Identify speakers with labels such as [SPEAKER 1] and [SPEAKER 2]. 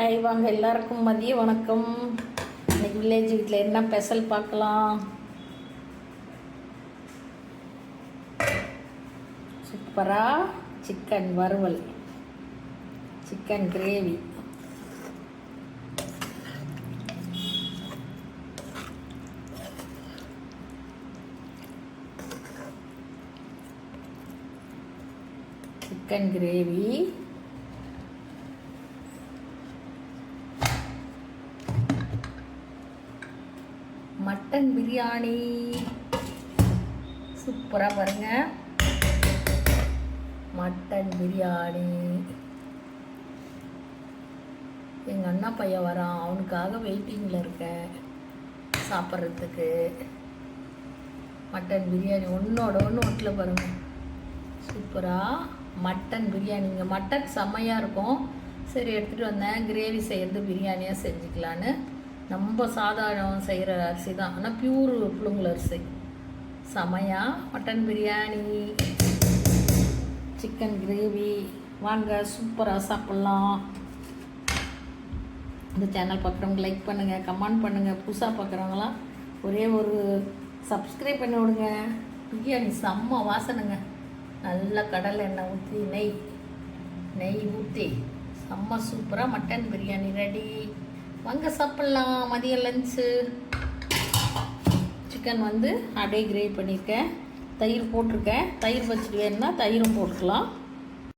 [SPEAKER 1] Hi வாங்க எல்லாருக்கும் மதிய வணக்கம். இன்னைக்கு வில்லேஜ் வீட்டில் என்ன ஸ்பெஷல் பார்க்கலாம்? சூப்பராக சிக்கன் வறுவல். Chicken gravy. Chicken gravy. Mutton biryani. சூப்பராக பாருங்க. மட்டன் பிரியாணி. எங்கள் அண்ணா பையன் வரான். அவனுக்காக வெயிட்டிங்கில் இருக்கேன் சாப்பிட்றதுக்கு. மட்டன் பிரியாணி ஒன்றோட ஒன்று ஒட்டில் பாருங்க. சூப்பராக மட்டன் பிரியாணி. இங்கே மட்டன் செம்மையாக இருக்கும். சரி எடுத்துகிட்டு வந்தேன். கிரேவி செய்கிறது பிரியாணியாக செஞ்சுக்கலான்னு. நம்ம சாதாரணம் செய்கிற அரிசி தான். ஆனால் பியூர் புழுங்கல் அரிசி. சமையா மட்டன் பிரியாணி சிக்கன் கிரேவி வாங்க சூப்பராக சாப்பிட்லாம். இந்த சேனல் பார்க்குறவங்க லைக் பண்ணுங்கள் கமெண்ட் பண்ணுங்கள் புதுசாக பார்க்குறவங்களாம் ஒரே ஒரு சப்ஸ்கிரைப் பண்ணி விடுங்க. பிரியாணி செம்ம வாசனைங்க. நல்ல கடலை எண்ணெய் ஊற்றி நெய் நெய் ஊற்றி செம்ம சூப்பராக மட்டன் பிரியாணி ரெடி வாங்க சாப்பிட்லாம். மதிய லஞ்சு சிக்கன் வந்து அப்படியே கிரேவி பண்ணியிருக்கேன். தயிர் போட்டிருக்கேன். தயிர் வச்சுட்டு வேணும்னா தயிரும் போட்டுக்கலாம்.